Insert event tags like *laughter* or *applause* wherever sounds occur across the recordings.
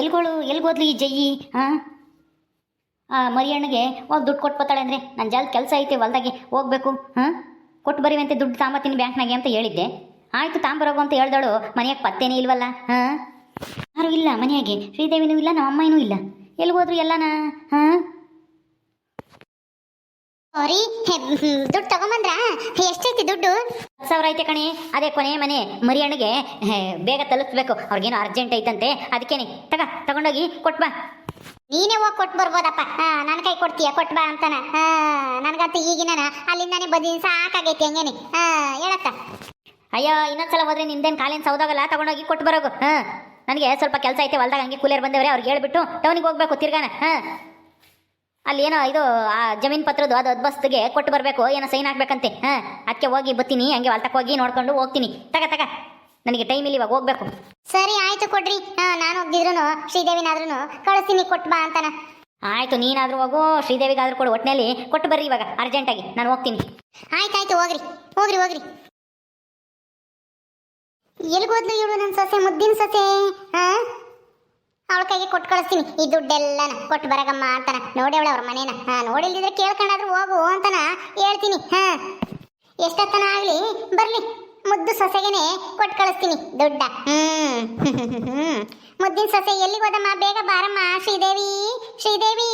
ಎಲ್ಗೋಳು, ಎಲ್ಗೋದ್ಲು ಈ ಜಯ್ಯಿ ಹಾಂ ಮರಿಯಣ್ಣಗೆ ಹೋಗಿ ದುಡ್ಡು ಕೊಟ್ಟು ಬತ್ತಾಳೆ ಅಂದರೆ ನನ್ನ ಜಲ್ ಕೆಲಸ ಐತೆ, ಹೊಲ್ದಾಗೆ ಹೋಗ್ಬೇಕು ಹಾಂ ಕೊಟ್ಟು ಅಂತ ದುಡ್ಡು ತಾಂಬತ್ತೀನಿ ಬ್ಯಾಂಕ್ನಾಗೆ ಅಂತ ಹೇಳಿದ್ದೆ. ಆಯಿತು ತಾಂಬರೋಗು ಅಂತ ಹೇಳ್ದಳು, ಮನೆಯಾಗೆ ಪತ್ತೇನೇ ಇಲ್ವಲ್ಲ ಹಾಂ ಯಾರು ಇಲ್ಲ ಮನೆಯಾಗೆ, ಶ್ರೀದೇವಿನೂ ಇಲ್ಲ ನಮ್ಮ ಅಮ್ಮನೂ ಇಲ್ಲ. ಎಲ್ಲಿಗೋದ್ರು ಎಲ್ಲನಾ ಹಾಂ ಅವ್ರಿ ದುಡ್ಡು ತಗೊಂಬಂದ್ರ? ಎಷ್ಟೈತಿ ದುಡ್ಡು? ಸಾವಿರ ಐತೆ ಕಣಿ ಅದೇ ಕೊನೆ ಮನೆ ಮರಿಯಣ್ಣಗೆ ಹೇ, ಬೇಗ ತಲುಪಿಸ್ಬೇಕು. ಅವ್ರಿಗೇನು ಅರ್ಜೆಂಟ್ ಐತಂತೆ ಅದಕ್ಕೇನೆ. ತಗ ತಗೊಂಡೋಗಿ ಕೊಟ್ಬಾ ನೀನೇ ಹೋಗಿ ಕೊಟ್ಟು ಬರ್ಬೋದಪ್ಪ. ನನ್ನ ಕೈ ಕೊಡ್ತೀಯ? ಕೊಟ್ಟು ಬಾ ಅಂತಾನ? ಹಾ ನನಗಂತೂ ಈಗಿನ ಅಲ್ಲಿಂದಾನೆ ಬದಿನ ಸಾಕಾಗೈತಿ ಹಂಗೇನೆ. ಹಾ ಹೇಳಕ್ಕ ಅಯ್ಯೋ ಇನ್ನೊಂದ್ಸಲ ಹೋದ್ರೆ ನಿಂದೇನು ಕಾಲಿನ ಸೌದಾಗಲ್ಲ? ತಗೊಂಡೋಗಿ ಕೊಟ್ಟು ಬರೋಗು. ಹಾಂ ನನಗೆ ಸ್ವಲ್ಪ ಕೆಲಸ ಐತೆ ಹೊಲ್ದಾಗ ಹಂಗೆ ಕೂಲಿಯರ್ ಬಂದವ್ರೆ ಅವ್ರಿಗೆ ಹೇಳ್ಬಿಟ್ಟು ಟೌನಿಗೆ ಹೋಗ್ಬೇಕು ತಿರ್ಗಾನ. ಹಾಂ. ಅಲ್ಲಿ ಏನೋ ಇದು ಆ ಜಮೀನ್ ಪತ್ರದ್ದು ಅದು ಅದ್ಬಸ್ತಿಗೆ ಕೊಟ್ಟು ಬರಬೇಕು ಏನೋ ಸೈನ್ ಹಾಕ್ಬೇಕಂತೆ. ಹಾಂ ಅದಕ್ಕೆ ಹೋಗಿ ಬತ್ತೀನಿ ಹಂಗೆ ಹೊಲ್ತಕ್ಕೆ ಹೋಗಿ ನೋಡ್ಕೊಂಡು ಹೋಗ್ತೀನಿ. ತಗ ತಗ. ನನಗೆ ಟೈಮ್ ಇಲ್ಲಿ ಇವಾಗ ಹೋಗ್ಬೇಕು. ಸರಿ ಆಯ್ತು ಕೊಡ್ರಿ. ನಾನು ಹೋಗ್ದಿದ್ರು ಶ್ರೀದೇವಿನಾದ್ರೂ ಕಳಿಸ್ತೀನಿ ಕೊಟ್ಟು ಬಾ ಅಂತಾನ. ಆಯ್ತು ನೀನಾದ್ರೂ ಹೋಗು ಶ್ರೀದೇವಿಗಾದ್ರೂ ಕೊಡು ಒಟ್ಟಿನಲ್ಲಿ ಕೊಟ್ಟು ಬರ್ರಿ ಇವಾಗ ಅರ್ಜೆಂಟಾಗಿ ನಾನು ಹೋಗ್ತೀನಿ. ಆಯ್ತಾಯ್ತು ಹೋಗ್ರಿ. ಹೋಗ್ರಿ ಹೋಗ್ರಿ. ಎಲ್ಗೋದ್ಲು ಇವಳು ನನ್ನ ಸೊಸೆ ಮುದ್ದಿನ ಸೊಸೆ? ಹಾ? ಅವಳ ಕೈಗೆ ಕೊಟ್ಟು ಕಳಿಸ್ತೀನಿ. ಈ ದುಡ್ಡೆಲ್ಲನ ಕೊಟ್ಟು ಬರಗಮ್ಮ ಅಂತಾನ. ನೋಡಿ ಅವಳು ಅವ್ರ ಮನೇನ. ಹಾ, ನೋಡಿಲ್ದಿದ್ರೆ ಕೇಳ್ಕೊಂಡಾದ್ರೂ ಹೋಗು ಅಂತಾನ ಹೇಳ್ತೀನಿ. ಹಾ. ಎಷ್ಟೊತ್ತನ ಆಗ್ಲಿ? ಬರ್ಲಿ. ಮುದ್ದು ಸೊಸೆಗೆನೆ ಕೊಟ್ಟು ಕಳಿಸ್ತೀನಿ. ದುಡ್ಡ. ಹ್ಮ್. ಹ್ಮ್ *laughs* ಮುದ್ದಿನ ಸೊಸೆ ಎಲ್ಲಿಗೆ ಹೋದಮ್ಮ? ಬೇಗ ಬಾರಮ್ಮ. ಶ್ರೀದೇವಿ ಶ್ರೀದೇವಿ.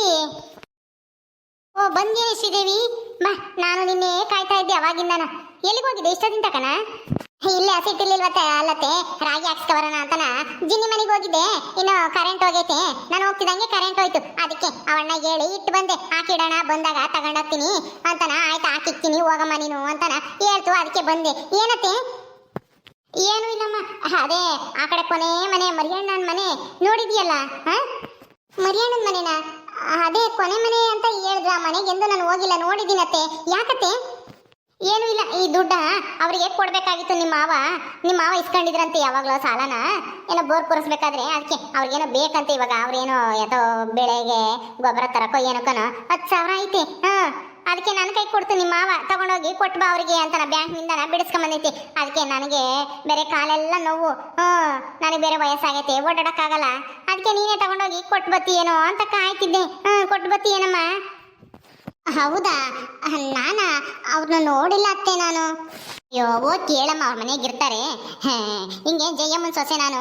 ಓ ಬಂದೇನೆ ಶ್ರೀದೇವಿ. ನಾನು ನಿನ್ನೆ ಕಾಯ್ತಾ ಇದ್ದೆ ಅವಾಗಿಂದನ. ಎಲ್ಲಿಗೆ ಹೋಗಿದ್ದೆ? ಇಷ್ಟದಿಂದ ತಕನ? ಇಲ್ಲೇ ಹಸಿಟ್ಟಿರ್ಲಿಲ್ವತ್ತೆ ಅಲ್ಲತ್ತೆ, ರಾಗಿ ಹಾಕ್ಸ್ಕೊಬರೋಣ ಅಂತನ? ಜಿನ್ನಿ ಮನೆಗೆ ಹೋಗಿದ್ದೆ. ಇನ್ನು ಕರೆಂಟ್ ಹೋಗೈತೆ. ನಾನು ಹೋಗ್ತಿದ್ದಂಗೆ ಕರೆಂಟ್ ಹೋಯ್ತು. ಅದಕ್ಕೆ ಅವಣ್ಣ ಹೇಳಿ ಇಟ್ಟು ಬಂದೆ. ಹಾಕಿಡೋಣ ಬಂದಾಗ ತಗೊಂಡೋಗ್ತೀನಿ ಅಂತನ? ಆಯ್ತು ಹಾಕಿಕ್ತೀನಿ ಹೋಗಮ್ಮ ನೀನು ಅಂತನ ಹೇಳ್ತು. ಅದಕ್ಕೆ ಬಂದೆ. ಏನತ್ತೆ? ಏನು ಇಲ್ಲಮ್ಮ. ಅದೇ, ಆ ಕಡೆ ಕೊನೆ ಮನೆ, ಮರಿಯಣ್ಣನ ಮನೆ. ನೋಡಿದ್ಯಲ್ಲ, ಹಾ? ಮರಿಯಣ್ಣನ ಮನೆನಾ? ಅದೇ ಕೊನೆ ಮನೆ ಅಂತ ಹೇಳಿದ್ರ ಮನೆಗೆಂದು ನಾನು ಹೋಗಿಲ್ಲ, ನೋಡಿದ್ದೀನತ್ತೆ. ಯಾಕತ್ತೆ? ಏನು ಇಲ್ಲ. ಈ ದುಡ್ಡ ಅವರಿಗೆ ಕೊಡಬೇಕಾಗಿತ್ತು ನಿಮ್ಮ ಮಾವ? ನಿಮ್ಮ ಮಾವ ಇಸ್ಕೊಂಡಿದ್ರಂತೆ ಯಾವಾಗಲೂ ಸಾಲನ? ಏನೋ ಬೋರ್ ಕೂರಿಸ್ಬೇಕಾದ್ರೆ ಅದಕ್ಕೆ ಅವ್ರಿಗೇನೋ ಬೇಕಂತೆ ಇವಾಗ. ಅವ್ರೇನೋ ಎತ್ತೋ ಬೆಳೆಗೆ ಗೊಬ್ಬರ ತರಕೋ ಏನಕ್ಕನೋ. ಹತ್ತು ಸಾವಿರ ಐತೆ. ಹಾ. ಅದಕ್ಕೆ ನನ್ನ ಕೈ ಕೊಡ್ತು ನಿಮ್ಮ ಮಾವ. ತಗೊಂಡೋಗಿ ಕೊಟ್ಟು ಬಾ ಅವರಿಗೆ ಅಂತ ನಾ ಬ್ಯಾಂಕ್ನಿಂದ ಬಿಡಿಸ್ಕೊಂಬಂದೈತಿ ಅದಕ್ಕೆ ನನಗೆ ಬೇರೆ ಕಾಲೆಲ್ಲ ನೋವು. ಹ್ಞೂ, ನನಗೆ ಬೇರೆ ವಯಸ್ಸಾಗೈತೆ, ಓಡಾಡೋಕ್ಕಾಗಲ್ಲ. ಅದಕ್ಕೆ ನೀನೇ ತಗೊಂಡೋಗಿ ಕೊಟ್ಟು ಏನೋ ಅಂತ ಕಾಯ್ತಿದ್ದೆ. ಹ್ಞೂ, ಕೊಟ್ಟು ಬತ್ತೀಯೇನಮ್ಮ ಹೌದಾ? ನಾನ? ಅವ್ರನ್ನ ನೋಡಿಲ್ಲ ಅತ್ತೆ ನಾನು. ಅಯ್ಯೋ ಓದ್ ಕೇಳಮ್ಮ ಅವ್ರ ಮನೆಗೆ ಇರ್ತಾರೆ. ಹೇ, ಹಿಂಗೆ ಜಯಮ್ಮನ ಸೊಸೆ ನಾನು.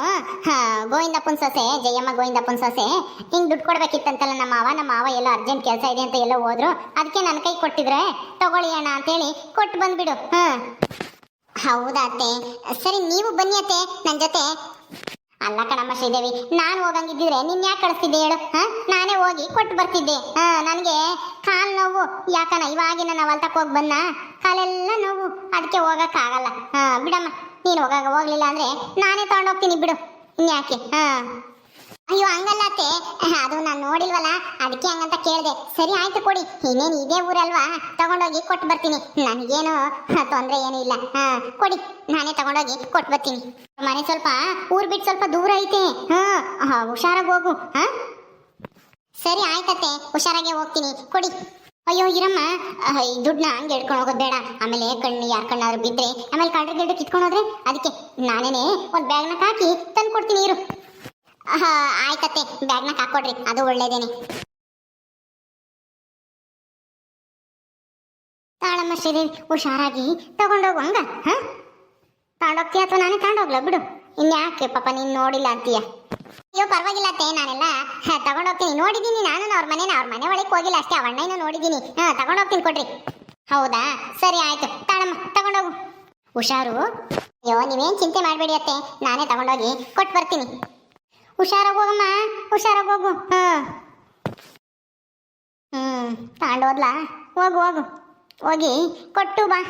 ಗೋವಿಂದಪ್ಪನ ಸೊಸೆ ಜಯಮ್ಮ ಗೋವಿಂದಪ್ಪನ ಸೊಸೆ. ಹಿಂಗೆ ದುಡ್ಡು ಕೊಡ್ಬೇಕಿತ್ತಂತಲ್ಲ ನಮ್ಮ ಮಾವ ನಮ್ಮ ಮಾವ ಎಲ್ಲ ಅರ್ಜೆಂಟ್ ಕೆಲಸ ಇದೆ ಅಂತ ಎಲ್ಲ ಹೋದ್ರು. ಅದಕ್ಕೆ ನನ್ನ ಕೈ ಕೊಟ್ಟಿದ್ರೆ ತಗೊಳ್ಳಿ ಅಣ್ಣ ಅಂತೇಳಿ ಕೊಟ್ಟು ಬಂದ್ಬಿಡು. ಹ್ಞೂ ಹೌದಾ ಅತ್ತೆ? ಸರಿ ನೀವು ಬನ್ನಿ ಅತ್ತೆ. ನನ್ನ ಜೊತೆ ಅಲ್ಲ ಕಣಮ್ಮ ಶ್ರೀದೇವಿ, ನಾನು ಹೋಗಂಗಿದ್ದಿದ್ರೆ ನಿನ್ ಯಾಕೆ ಕಳಿಸ್ತಿದ್ದೆ ಹೇಳು? ಹಾ? ನಾನೇ ಹೋಗಿ ಕೊಟ್ಟು ಬರ್ತಿದ್ದೆ. ಹಾ, ನನಗೆ ಕಾಲು ನೋವು. ಯಾಕನ ಇವಾಗಿನ ನಾವು ಹೊಲ್ತಕ್ಕೆ ಹೋಗಿ ಬಂದ ಕಾಲೆಲ್ಲ ನೋವು. ಅದಕ್ಕೆ ಹೋಗಕ್ಕಾಗಲ್ಲ ಹಾ, ಬಿಡಮ್ಮ. ನೀನು ಹೋಗಾಗ ಹೋಗ್ಲಿಲ್ಲ ಅಂದ್ರೆ ನಾನೇ ತಗೊಂಡೋಗ್ತೀನಿ ಬಿಡು. ಇನ್ಯಾಕೆ? ಹಾ. ಅಯ್ಯೋ ಹಂಗಲ್ಲತ್ತೆ ಅದು ನಾನು ನೋಡಿಲ್ವಲ್ಲ, ಅದಕ್ಕೆ ಹಂಗಂತ ಕೇಳಿದೆ. ಸರಿ, ಆಯ್ತು ಕೊಡಿ. ಇನ್ನೇನು ಇದೇ ಊರಲ್ವಾ? ತಗೊಂಡೋಗಿ ಕೊಟ್ಟು ಬರ್ತೀನಿ. ನನಗೇನು ತೊಂದರೆ ಏನೂ ಇಲ್ಲ. ಹಾ, ಕೊಡಿ. ನಾನೇ ತಗೊಂಡೋಗಿ ಕೊಟ್ಟು ಬರ್ತೀನಿ. ಮನೆ ಸ್ವಲ್ಪ, ಊರ್ ಬಿಟ್ಟು ಸ್ವಲ್ಪ ದೂರ ಐತೆ. ಹಾ ಹುಷಾರಾಗಿ ಹೋಗು. ಹಾ? ಸರಿ ಆಯ್ತತ್ತೆ ಹುಷಾರಾಗೆ ಹೋಗ್ತೀನಿ. ಕೊಡಿ. ಅಯ್ಯೋ, ಇರಮ್ಮ. ಈ ದುಡ್ಡನ್ನ ಹಂಗೆ ಹಿಡ್ಕೊಂಡು ಹೋಗೋದು ಬೇಡ. ಆಮೇಲೆ ಕಣ್ಣು, ಯಾರ ಕಣ್ಣಾದ್ರು ಬಿದ್ದರೆ ಆಮೇಲೆ ಕಳ್ರ ಗಿಡ್ಡ ಕಿತ್ಕೊಂಡು ಹೋದ್ರೆ, ಅದಕ್ಕೆ ನಾನೇನೆ ಒಂದು ಬ್ಯಾಗ್ನ ಹಾಕಿ ತಂದು ಕೊಡ್ತೀನಿ ಇರು. ಆಯ್ತತ್ತೆ ಬ್ಯಾಗ್ನ ಹಾಕೊಡ್ರಿ ಅದು ಒಳ್ಳೇದೇನೆ. ತಾಳಮ್ಮ ಶ್ರೀದೇವಿ, ಹುಷಾರಾಗಿ ತಗೊಂಡೋಗು ಹಂಗ ಹಾ? ತಗೊಂಡೋಗ್ತೀಯ ಅಥವಾ ನಾನೇ ಹೋಗ್ಲಾ ಬಿಡು. ಇನ್ಯಾಕೆ ಪಾಪ ನೀನ್ ನೋಡಿಲ್ಲ ಅಂತೀಯ? ಅಯ್ಯೋ, ಪರವಾಗಿಲ್ಲ ಅತ್ತೆ. ನಾನೆಲ್ಲ ತಗೊಂಡೋಗ್ತೀನಿ. ನೋಡಿದ್ದೀನಿ ನಾನು. ಅವ್ರ ಮನೇನ, ಅವ್ರ ಮನೆ ಒಳಗೆ ಹೋಗಿಲ್ಲ ಅಷ್ಟೇ. ಅವಣ್ಣನ ನೋಡಿದ್ದೀನಿ. ಹಾ, ತಗೊಂಡೋಗ್ತೀನಿ ಕೊಡ್ರಿ. ಹೌದಾ? ಸರಿ, ಆಯ್ತು. ತಾಳಮ್ಮ, ತಗೊಂಡೋಗು. ಹುಷಾರು. ಅಯ್ಯೋ, ನೀವೇನ್ ಚಿಂತೆ ಮಾಡಬೇಡಿ ಅತ್ತೆ. ನಾನೇ ತಗೊಂಡೋಗಿ ಕೊಟ್ಟು ಬರ್ತೀನಿ ಹುಷಾರಾಗಿ ಹೋಗಮ್ಮ, ಹುಷಾರಾಗಿ ಹೋಗು. ಹ್ಮ್ ತಗೊಂಡೋದ್ಲಾ ಹೋಗು ಹೋಗು. ಹೋಗಿ, ಕೊಟ್ಟು ಬಾ.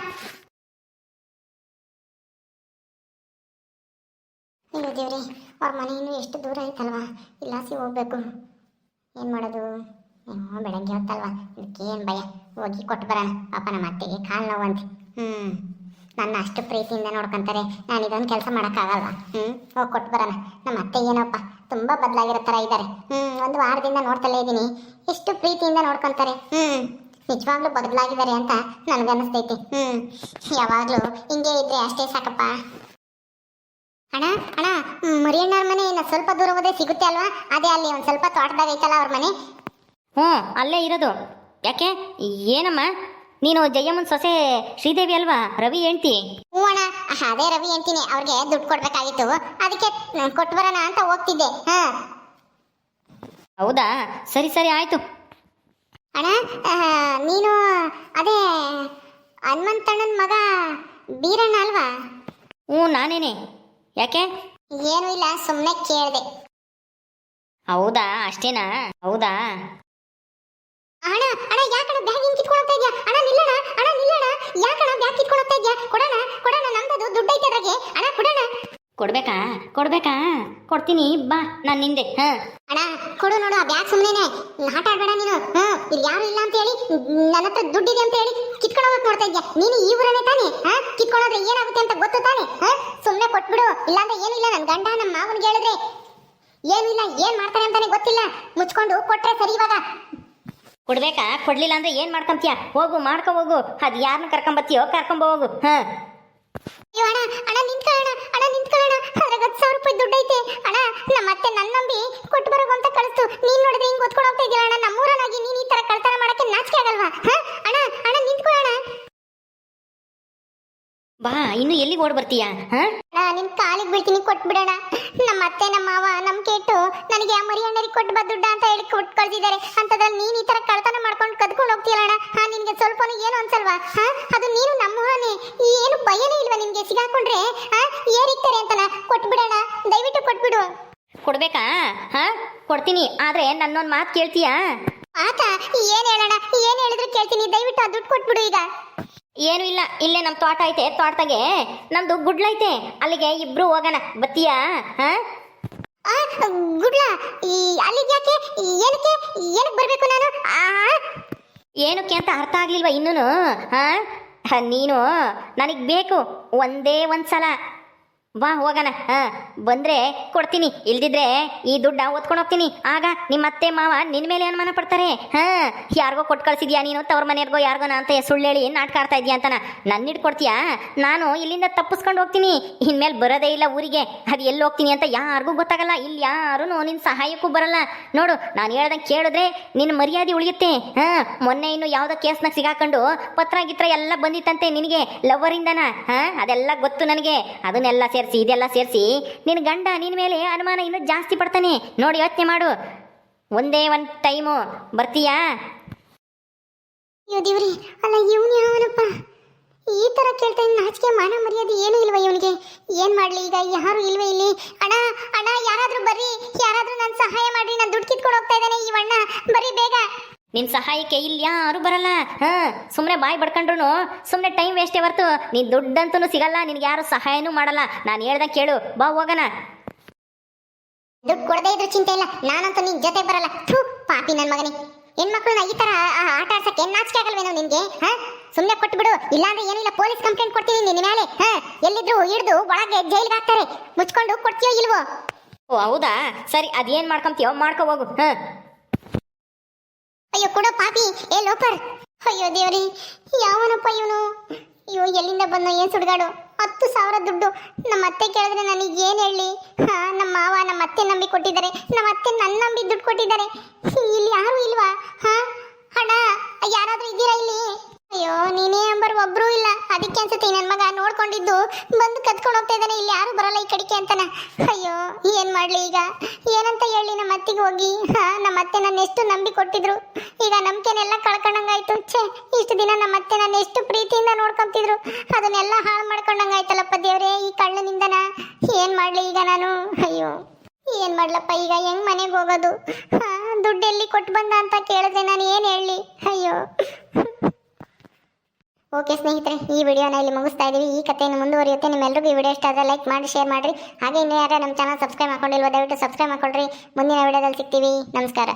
ಇಲ್ಲ ಅವ್ರ ಮನೆ ಇನ್ನೂ ಎಷ್ಟು ದೂರ ಐತಲ್ವಾ? ಇಲ್ಲಾಸಿ ಹೋಗ್ಬೇಕು. ಏನು ಮಾಡೋದು? ಏನೋ ಬೆಳಗ್ಗೆ ಹೊತ್ತಲ್ವಾ? ಇದಕ್ಕೇನು ಭಯ? ಹೋಗಿ ಕೊಟ್ಟು ಬರೋಣ. ಪಾಪ ನಮ್ಮ ಅತ್ತೆಗೆ ಕಾಲು ಅಂತ. ಹ್ಞೂ ನನ್ನ ಅಷ್ಟು ಪ್ರೀತಿಯಿಂದ ನೋಡ್ಕೊಂತಾರೆ. ನಾನು ಇದೊಂದು ಕೆಲಸ ಮಾಡೋಕ್ಕಾಗಲ್ವಾ? ಹ್ಞೂ ಹೋಗಿ ಕೊಟ್ಟು ಬರೋಣ. ನಮ್ಮ ಅತ್ತೆ ಏನೋಪ್ಪ, ತುಂಬ ಬದಲಾಗಿರೋ ಥರ ಇದ್ದಾರೆ. ಹ್ಞೂ ಒಂದು ವಾರದಿಂದ ನೋಡ್ತಲೇ ಇದ್ದೀನಿ ಎಷ್ಟು ಪ್ರೀತಿಯಿಂದ ನೋಡ್ಕೊತಾರೆ. ಹ್ಞೂ ನಿಜವಾಗ್ಲೂ ಬದಲಾಗಿದ್ದಾರೆ ಅಂತ ನನಗನ್ನಿಸ್ತೈತೆ ಹ್ಞೂ ಯಾವಾಗಲೂ ಹಿಂಗೆ ಇದ್ದರೆ ಅಷ್ಟೇ ಸಾಕಪ್ಪ. ಅಣ್ಣ ಅಣ್ಣ ಮರಿಯಣ್ಣವ್ರ ಮನೆ ಇನ್ನು ಸ್ವಲ್ಪ ದೂರ ಹೋದೆ ಸಿಗುತ್ತೆ ಅಲ್ವಾ? ಅದೇ ಅಲ್ಲಿ ಒಂದು ಸ್ವಲ್ಪ ತೋಟದಾಗ ಐತಲ್ಲ ಅವ್ರ ಮನೆ? ಹ್ಞೂ ಅಲ್ಲೇ ಇರೋದು. ಯಾಕೆ? ಏನಮ್ಮ? ನೀನು ಜಯಮ್ಮನ ಸೊಸೆ ಶ್ರೀದೇವಿ ಅಲ್ವಾ? ರವಿ ಹೆಂಡ್ತಿ? ಹ್ಞೂ ಅಣ್ಣ. ಅದೇ ರವಿ ಅಂತೀನಿ ಅವ್ರಿಗೆ ದುಡ್ಡು ಕೊಡ್ಬೇಕಾಗಿತ್ತು. ಅದಕ್ಕೆ ಕೊಟ್ಟು ಬರೋಣ ಅಂತ ಹೋಗ್ತಿದ್ದೆ. ಹಾ. ಹೌದಾ? ಸರಿ ಸರಿ ಆಯ್ತು. ಅಣ್ಣ ನೀನು ಅದೇ ಹನುಮಂತಣ್ಣನ ಮಗ ಬೀರಣ್ಣ ಅಲ್ವಾ? ಹ್ಞೂ ನಾನೇನೆ. ಯಾಕೆ? ಏನೂ ಇಲ್ಲ ಸುಮ್ಮನೆ ಕೇಳಿದೆ. ಹೌದಾ? ಅಷ್ಟೇನಾ? ಹೌದಾ? ಅಣ್ಣ ಅಣ್ಣ ಯಾಕಣ್ಣ ಬ್ಯಾಗ್ ಹಿಂಗ್ ಇದ್ಯಾ? ಅಣ್ಣ ನಿಲ್ಲಣ ಅಣ್ಣ ನಿಲ್ಲಣ ಯಾಕಣ್ಣ ಬ್ಯಾಗ್ ಕಿತ್ಕೊಂಡು ಹೋಗ್ತಾ ಇದ್ಯಾ? ಕೊಡೋಣ ಕೊಡೋಣ ನಮ್ದದು ದುಡ್ಡು ಐತೆ ಅದ್ರಾಗೆ. ಅಣ್ಣ ಕೊಡೋಣ ಕೊಡ್ಬೇಕಾ? ಕೊಡ್ಬೇಕಾ? ಕೊಡ್ತೀನಿ ಬಾ ನಾನು ನಿಂದೆ ಹಾಂ. ಅಣ್ಣ ಕೊಡು ನೋಡು ಆ ಬ್ಯಾಗ್ ಸುಮ್ಮನೆ ಆಟ ಆಡ್ಬೇಡ ನೀನು ಹ್ಮ್ ಇಲ್ಲಿ ಯಾರು ಇಲ್ಲ ಅಂತ ಹೇಳಿ ನನ್ನ ಹತ್ರ ದುಡ್ಡಿದೆ ಅಂತ ಹೇಳಿ ಕಿತ್ಕೊಳ್ಳೋದಕ್ಕೆ ನೋಡ್ತಾ ಇದ್ಯಾ? ನೀನು ಈ ಊರನೇ ತಾನೇ ಹಾ? ಕಿತ್ಕೊಳ್ಳೋದ್ರೆ ಏನಾಗುತ್ತೆ ಅಂತ ಗೊತ್ತು ತಾನೇ ಹಾ? ಸುಮ್ಮನೆ ಕೊಟ್ಬಿಡು. ಇಲ್ಲಾಂದ್ರೆ ಏನಿಲ್ಲ ನನ್ನ ಗಂಡ ನಮ್ಮ ಮಾವನಿಗೆ ಹೇಳಿದ್ರೆ. ಏನು ಇಲ್ಲ ಏನ್ ಮಾಡ್ತಾರೆ ಅಂತಾನೆ ಗೊತ್ತಿಲ್ಲ. ಮುಚ್ಕೊಂಡು ಕೊಟ್ರೆ ಸರಿ ಇವಾಗ. ಕೊಡ್ಬೇಕಾ? ಕೊಡ್ಲಿಲ್ಲ ಅಂದ್ರೆ ಏನು ಮಾಡ್ಕೊಂತೀಯ? ಹೋಗು ಮಾಡ್ಕೊ ಹೋಗು. ಅದು ಯಾರನ್ನ ಕರ್ಕೊಂಬತ್ತೀಯೋ ಕರ್ಕೊಂಬ ಹೋಗು. ಹ. ಅಣ್ಣ ಅಣ್ಣ ನಿಂತ್ಕೊಳ್ಳೋಣ ಅಣ್ಣ ನಿಂತ್ಕೊಳ್ಳೋಣ. ಅದ್ರಾಗ ಹತ್ತು ಸಾವಿರ ರೂಪಾಯಿ ದುಡ್ಡು ಐತೆ. ಅಣ್ಣ ನಮ್ಮ ಅತ್ತೆ ನನ್ನ ನಂಬಿ ಕೊಟ್ಟು ಬರೋಗು ಅಂತ ಕಳಿಸ್ತು. ನೀನ್ ನೋಡಿದ್ರೆ ಹಿಂಗ್ ಗೊತ್ಕೊಂಡು ಹೋಗ್ತಾ ಇದೆಯಲ್ಲ ಅಣ್ಣ ನಮ್ಮೂರನಾಗಿ ನೀನ್ ಈ ತರ ಕಳ್ತನ ಮಾಡಕ್ಕೆ ನಾಚಿಕೆ ಆಗಲ್ವಾ? ಹಾ? ಅಣ್ಣ ಅಣ್ಣ ನಿಂತ್ಕೊಳ್ಳೋಣ. ಬಾ ಇನ್ನು ಎಲ್ಲಿಗೆ ಓಡ್ ಬರ್ತೀಯಾ? ಹಾಂ? ನಿನ್ ಕಾಲಿಗೆ ಬೀಳ್ತೀನಿ ಕೊಟ್ಬಿಡೋಣ. ನಮ್ಮ ಅತ್ತೆ ನಮ್ಮ ಮಾವ ನಮ್ ಕೇಟು ನನಗೆ ಆ ಮರಿ ಅಣ್ಣರಿಗೆ ಕೊಟ್ಟು ಬಾ ದುಡ್ಡ ಅಂತ ಹೇಳಿ ಕೊಟ್ಟು ಅಂತದ್ರಲ್ಲಿ ನೀನ್ ಈ ತರ ಕಳ್ತನ ಮಾಡ್ಕೊಂಡು ಕದ್ಕೊಂಡು ಹೋಗ್ತೀಯಲ್ಲ ಅಣ್ಣ? ಹಾ ನಿನ್ಗೆ ಸ್ವಲ್ಪ ಏನು ಅನ್ಸಲ್ವಾ? ಹಾ ಅದು ನೀನು ನಮ್ಮೂರನೇ ಏನು ಭಯನೇ ಇಲ್ವಾ ನಿನ್ಗೆ? ಸಿಗಾಕೊಂಡ್ರೆ ಹಾ ಏರಿಕ್ತಾರೆ ಅಂತನ? ಕೊಟ್ಬಿಡೋಣ. ದಯವಿಟ್ಟು ಕೊಟ್ಬಿಡು. ಕೊಡ್ಬೇಕಾ? ಹಾ ಕೊಡ್ತೀನಿ. ಆದ್ರೆ ನನ್ನೊಂದು ಮಾತು ಕೇಳ್ತೀಯಾ? ಆತ ಏನ್ ಹೇಳೋಣ ಏನ್ ಹೇಳಿದ್ರು ಕೇಳ್ತೀನಿ. ದಯವಿಟ್ಟು ಆ ದುಡ್ಡು ಕೊಟ್ಬಿಡು ಈಗ. ಏನು ಇಲ್ಲ ಇಲ್ಲೇ ನಮ್ಮ ತೋಟ ಐತೆ ತೋಟದಾಗೆ ನಮ್ದು ಗುಡ್ಲೈತೆ ಅಲ್ಲಿಗೆ ಇಬ್ರು ಹೋಗೋಣ. ಬತ್ತೀಯಾ? ಹಾಂ? ಗುಡ್ಲ ಈ ಅಲ್ಲಿಗೆ ಯಾಕೆ ಏನಕ್ಕೆ ಏನಕ್ಕೆ ಬರಬೇಕು ನಾನು? ಆ? ಏನಕ್ಕೆ ಅಂತ ಅರ್ಥ ಆಗ್ಲಿಲ್ವಾ ಇನ್ನೂ ಹಾ? ನೀನು ನನಗೆ ಬೇಕು. ಒಂದೇ ಒಂದು ಸಲ ಬಾ ಹೋಗೋಣ. ಹಾಂ, ಬಂದರೆ ಕೊಡ್ತೀನಿ. ಇಲ್ದಿದ್ರೆ ಈ ದುಡ್ಡ ಓದ್ಕೊಂಡು ಹೋಗ್ತೀನಿ. ಆಗ ನಿಮ್ಮ ಅತ್ತೆ, ಮಾವ ನಿನ್ನ ಮೇಲೆ ಅನುಮಾನ ಪಡ್ತಾರೆ. ಹಾಂ, ಯಾರಿಗೋ ಕೊಟ್ಟು ಕಳ್ಸಿದ್ಯಾ ನೀನು? ತವ್ರ ಮನೆಯವ್ರಿಗೋ ಯಾರಿಗೋ ಅಂತ ಸುಳ್ಳು ಹೇಳಿ ನಾಟಕ ಆಡ್ತಾ ಅಂತನ? ನನ್ನ ಇಟ್ಕೊಡ್ತೀಯಾ ನಾನು ಇಲ್ಲಿಂದ ತಪ್ಪಿಸ್ಕೊಂಡು ಹೋಗ್ತೀನಿ. ಇನ್ಮೇಲೆ ಬರೋದೇ ಇಲ್ಲ ಊರಿಗೆ. ಅದು ಎಲ್ಲಿ ಹೋಗ್ತೀನಿ ಅಂತ ಯಾರಿಗೂ ಗೊತ್ತಾಗಲ್ಲ. ಇಲ್ಲಿ ಯಾರೂ ನಿನ್ನ ಸಹಾಯಕ್ಕೂ ಬರಲ್ಲ. ನೋಡು, ನಾನು ಹೇಳ್ದಂಗೆ ಕೇಳಿದ್ರೆ ನಿನ್ನ ಮರ್ಯಾದೆ ಉಳಿಯುತ್ತೆ. ಹಾಂ, ಮೊನ್ನೆ ಇನ್ನು ಯಾವುದೋ ಕೇಸ್ನಾಗ ಸಿಗಾಕೊಂಡು ಪತ್ರ ಗಿತ್ರ ಎಲ್ಲ ಬಂದಿತ್ತಂತೆ ನಿನಗೆ, ಲವ್ವರಿಂದನ? ಹಾಂ, ಅದೆಲ್ಲ ಗೊತ್ತು ನನಗೆ. ಅದನ್ನೆಲ್ಲ ಸೇರಿಸಿ, ಇದೆಲ್ಲ ಸೇರಿಸಿ ನಿನ್ನ ಗಂಡ ನಿನ್ನ ಮೇಲೆ ಅನುಮಾನ ಇನ್ನೂ ಜಾಸ್ತಿ ಪಡ್ತಾನೆ. ನೋಡಿ, ಯೋಚನೆ ಮಾಡು. ಒಂದೇ ಒಂದು ಟೈಮು. ಬರ್ತೀಯಾ? ದೇವ್ರಿ, ಅಲ್ಲ ಇವನು ಯಾವನಪ್ಪ? ಈ ತರ ಕೇಳ್ತಾ ನಾಚಿಕೆ ಮಾನ ಮರ್ಯಾದೆ ಏನು ಇಲ್ವಾ ಇವನಿಗೆ? ಏನ್ ಮಾಡ್ಲಿ ಈಗ? ಯಾರು ಇಲ್ವೇ ಇಲ್ಲಿ? ಅಣ್ಣ ಅಣ್ಣ, ಯಾರಾದ್ರೂ ಬರ್ರಿ. ಯಾರಾದ್ರೂ ನನ್ ಸಹಾಯ ಮಾಡ್ರಿ. ನಾನು ದುಡ್ಡು ಕಿತ್ಕೊಂಡು ಹೋಗ್ತಾ ಇದ್ದಾನೆ ಈ ಬರೀ ಬೇಗ. ನಿನ್ನ ಸಹಾಯಕ್ಕೆ ಇಲ್ಲಿ ಯಾರು ಬರಲ್ಲ. ಹಾ ಸುಮ್ಮನೆ ಬಾಯಿ ಬಡ್ಕೊಂಡ್ರು ಸುಮ್ಮನೆ ಟೈಮ್ ವೇಸ್ಟೇ ಬರ್ತು ನೀನು ದುಡ್ಡಂತೂ ಸಿಗಲ್ಲ ನಿನಗೆ ಯಾರು ಸಹಾಯನೂ ಮಾಡಲ್ಲ. ನಾನು ಹೇಳ್ದ ಕೇಳು ಬಾ ಹೋಗೋಣ. ದುಡ್ಡು ಕೊಡದೇ ಇದ್ರು ಚಿಂತೆ ಇಲ್ಲ ನಾನಂತೂ ನಿನ್ ಜೊತೆ ಬರಲ್ಲ. ಥೂ ಪಾಪಿ ನನ್ ಮಗನೇ. ಹೆಣ್ಮಕ್ಳನ್ನ ಈ ತರ ಆಟ ಆಡ್ಸಕ್ಕೆ ಏನ್ ನಾಚಿಕೆ ಆಗಲ್ವೇನೋ ನಿನ್ಗೆ? ಹಾ ಸುಮ್ನೆ ಕೊಟ್ಬಿಡು. ಇಲ್ಲಾಂದ್ರೆ ಏನಿಲ್ಲ ಪೊಲೀಸ್ ಕಂಪ್ಲೇಂಟ್ ಕೊಡ್ತೀನಿ ನಿನ್ನ ಮೇಲೆ. ಹಾ ಎಲ್ಲಿದ್ರು ಹಿಡಿದು ಒಳಗೆ ಜೈಲ್ಗೆ ಹಾಕ್ತಾರೆ. ಮುಚ್ಕೊಂಡು ಕೊಡ್ತೀಯೋ ಇಲ್ವೋ? ಓ ಹೌದಾ? ಸರಿ ಅದೇನ್ ಮಾಡ್ಕೊಂತೀಯೋ ಮಾಡ್ಕೊ ಹೋಗು. ಹಾಂ. ಅಯ್ಯೋ, ಕೊಡೋ ಪಾಪಿ. ಏ, ಲೋಪರ್. ಅಯ್ಯೋ, ದೇವ್ರಿ. ಯಾವನಪ್ಪ ಇವನು? ಅಯ್ಯೋ, ಎಲ್ಲಿಂದ ಬಂದ ಏನ್ ಸುಡ್ಗಾಡು? ಹತ್ತು ಸಾವಿರ ದುಡ್ಡು. ನಮ್ಮ ಅತ್ತೆ ಕೇಳಿದ್ರೆ ನನಗೆ ಏನ್ ಹೇಳಿ? ಹಾ, ನಮ್ಮ ಮಾವ, ನಮ್ಮ ಅತ್ತೆ ನಂಬಿ ಕೊಟ್ಟಿದ್ದಾರೆ. ನಮ್ಮ ಅತ್ತೆ ನನ್ನ ನಂಬಿ ದುಡ್ಡು ಕೊಟ್ಟಿದ್ದಾರೆ. ಇಲ್ಲಿ ಯಾರು ಇಲ್ವಾ? ಹಾ? ಹಣ ಯಾರಾದರೂ ಇದ್ದೀರಾ ಇಲ್ಲಿ? ಅಯ್ಯೋ, ನೀನೇ ಅಂಬರ್, ಒಬ್ರು ಇಲ್ಲ. ಅದಕ್ಕೆ ಅನ್ಸುತ್ತೆ ನನ್ನ ಮಗ ನೋಡ್ಕೊಂಡಿದ್ದು ಬಂದು ಕತ್ಕೊಂಡು ಹೋಗ್ತಾ ಇದ್ದಾನೆ. ಇಲ್ಲಿ ಯಾರು ಬರಲ್ಲ ಈ ಕಡೆಗೆ ಅಂತಾನ. ಅಯ್ಯೋ, ಏನ್ ಮಾಡ್ಲಿ ಈಗ? ಏನಂತ ಹೇಳಿ ನಮ್ಮ ಅತ್ತಿಗೆ ಹೋಗಿ. ಹಾ ಎಷ್ಟು ನಂಬಿ ಕೊಟ್ಟಿದ್ರು? ಈಗ ನಂಬಿಕೆನೆಲ್ಲ ಕಳ್ಕೊಂಡಂಗಾಯ್ತು. ಛೇ, ಇಷ್ಟು ದಿನ ನಮ್ಮ ಅತ್ತೆ ನನ್ನ ಎಷ್ಟು ಪ್ರೀತಿಯಿಂದ ನೋಡ್ಕೊಂತಿದ್ರು. ಅದನ್ನೆಲ್ಲ ಹಾಳು ಮಾಡ್ಕೊಂಡಂಗಾಯ್ತಲ್ಲಪ್ಪ ದೇವ್ರೆ, ಈ ಕಳ್ಳನಿಂದನ. ಏನ್ ಮಾಡ್ಲಿ ಈಗ ನಾನು? ಅಯ್ಯೋ, ಏನ್ ಮಾಡ್ಲಪ್ಪ ಈಗ? ಹೆಂಗ್ ಮನೆಗೆ ಹೋಗೋದು? ದುಡ್ಡು ಎಲ್ಲಿ ಕೊಟ್ಟು ಬಂದ ಅಂತ ಕೇಳಿದ್ರೆ ನಾನು ಏನ್ ಹೇಳಲಿ ಅಯ್ಯೋ. ಓಕೆ ಸ್ನೇಹಿತರೆ, ಈ ವಿಡಿಯೋನ ಇಲ್ಲಿ ಮುಗಿಸ್ತಾ ಇದೀವಿ. ಈ ಕಥೆಯನ್ನು ಮುಂದುವರಿಯುತ್ತೆ. ನಿಮ್ಮೆಲ್ಲರಿಗೂ ಈ ವಿಡಿಯೋ ಇಷ್ಟ ಆದರೆ ಲೈಕ್ ಮಾಡಿ, ಶೇರ್ ಮಾಡಿರಿ. ಹಾಗೆ ಇನ್ನೂ ಯಾರು ನಮ್ಮ ಚಾನಲ್ ಸಬ್ಸ್ಕ್ರೈಬ್ ಮಾಡ್ಕೊಂಡಿಲ್ವ, ದಯವಿಟ್ಟು ಸಬ್ಸ್ಕ್ರೈಬ್ ಮಾಡ್ಕೊಳ್ರಿ. ಮುಂದಿನ ವಿಡಿಯೋದಲ್ಲಿ ಸಿಗ್ತೀವಿ. ನಮಸ್ಕಾರ.